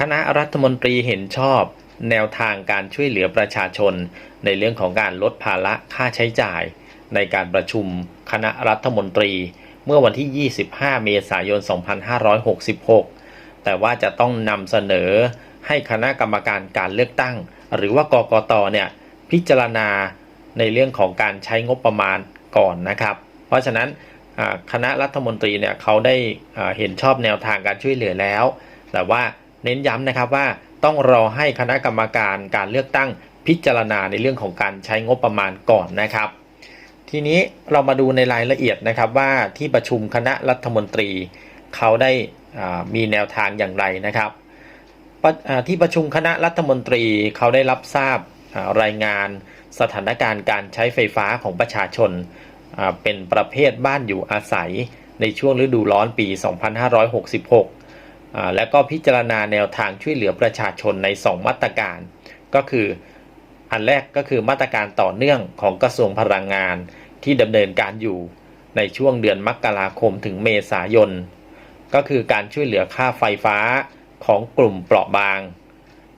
คณะรัฐมนตรีเห็นชอบ แนวทางการช่วยเหลือประชาชน ในเรื่องของการลดภาระค่าใช้จ่าย ในการประชุมคณะรัฐมนตรี เมื่อวันที่ 25 เมษายน 2566 แต่ว่าจะต้องนำเสนอให้คณะกรรมการการเลือกตั้ง หรือว่ากกตเนี่ยพิจารณาในเรื่องของการใช้งบประมาณก่อนนะครับ เพราะฉะนั้นคณะรัฐมนตรีเนี่ยเขาได้เห็นชอบแนวทางการช่วยเหลือแล้ว แต่ว่า เน้นย้ำนะครับว่าต้องรอให้คณะกรรมการการเลือกตั้งพิจารณาในเรื่องของการใช้งบประมาณก่อนนะครับ ทีนี้เรามาดูในรายละเอียดนะครับว่าที่ประชุมคณะรัฐมนตรีเขาได้มีแนวทางอย่างไรนะครับ ที่ประชุมคณะรัฐมนตรีเขาได้รับทราบรายงานสถานการณ์การใช้ไฟฟ้าของประชาชนเป็นประเภทบ้านอยู่อาศัยในช่วงฤดูร้อนปี 2566อ่า และก็พิจารณาแนวทางช่วยเหลือประชาชนใน 2 มาตรการ ก็คืออันแรกก็คือมาตรการต่อเนื่องของกระทรวงพลังงานที่ดำเนินการอยู่ในช่วงเดือนมกราคมถึงเมษายน ก็คือการช่วยเหลือค่าไฟฟ้าของกลุ่มเปราะบาง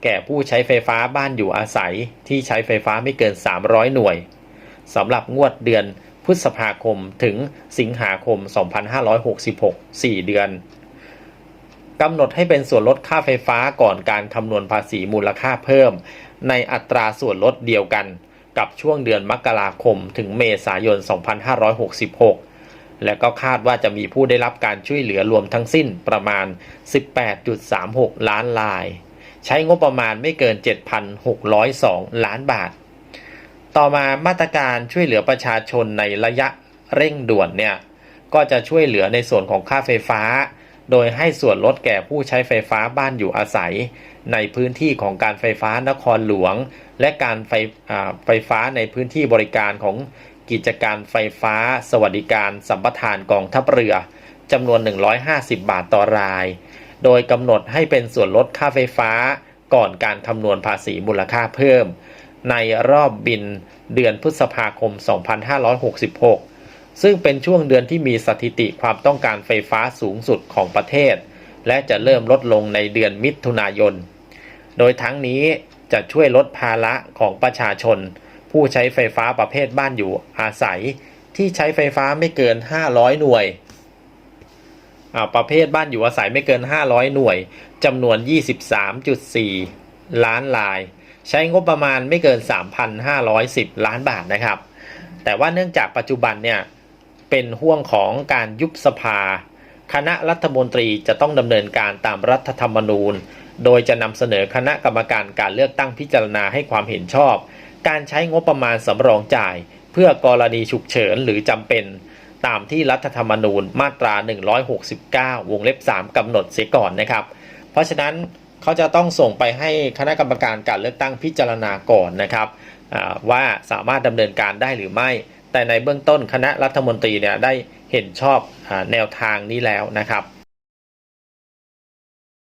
แก่ผู้ใช้ไฟฟ้าบ้านอยู่อาศัยที่ใช้ไฟฟ้าไม่เกิน 300 หน่วยสำหรับงวดเดือนพฤษภาคมถึงสิงหาคม 2566 4 เดือน กำหนดให้เป็นส่วนลดค่าไฟฟ้าก่อนการคำนวณภาษีมูลค่าเพิ่ม ในอัตราส่วนลดเดียวกัน กับช่วงเดือนมกราคมถึงเมษายน 2566 และก็คาดว่าจะมีผู้ได้รับการช่วยเหลือรวมทั้งสิ้นประมาณ 18.36 ล้านลาย ใช้งบประมาณไม่เกิน 7,602 ล้านบาท ต่อมามาตรการช่วยเหลือประชาชนในระยะเร่งด่วนเนี่ยก็จะช่วยเหลือในส่วนของค่าไฟฟ้า โดยให้ส่วนลดแก่ผู้ใช้ไฟฟ้าบ้านอยู่อาศัย ในพื้นที่ของการไฟฟ้านครหลวง และการไฟไฟฟ้าในพื้นที่บริการของกิจการไฟฟ้า สวัสดิการสัมปทานกองทัพเรือจำนวน 150 บาทต่อราย โดยกำหนดให้เป็นส่วนลดค่าไฟฟ้าก่อนการคำนวณภาษีมูลค่าเพิ่ม ในรอบบินเดือนพฤษภาคม 2566 ซึ่งเป็นช่วงเดือนที่มีสถิติความต้องการไฟฟ้าสูงสุดของประเทศ และจะเริ่มลดลงในเดือนมิถุนายน โดยทั้งนี้จะช่วยลดภาระของประชาชน ผู้ใช้ไฟฟ้าประเภทบ้านอยู่อาศัยที่ใช้ไฟฟ้าไม่เกิน 500 หน่วยประเภทบ้านอยู่อาศัยไม่เกิน 500 หน่วยจำนวน 23.4 ล้านลาย ใช้งบประมาณไม่เกิน 3,510 ล้านบาทนะครับ แต่ว่าเนื่องจากปัจจุบันเนี่ย เป็นห่วงของการยุบสภา คณะรัฐมนตรีจะต้องดำเนินการตามรัฐธรรมนูญ โดยจะนำเสนอคณะกรรมการการเลือกตั้งพิจารณาให้ความเห็นชอบ การใช้งบประมาณสำรองจ่าย เพื่อกรณีฉุกเฉินหรือจำเป็น ตามที่รัฐธรรมนูญมาตรา 169 วงเล็บ 3กำหนดเสียก่อนนะครับ เพราะฉะนั้นเขาจะต้องส่งไปให้คณะกรรมการการเลือกตั้งพิจารณาก่อนนะครับว่าสามารถดำเนินการได้หรือไม่ แต่ในเบื้องต้นคณะรัฐมนตรีเนี่ยได้เห็นชอบอแนวทางนี้แล้วนะครับ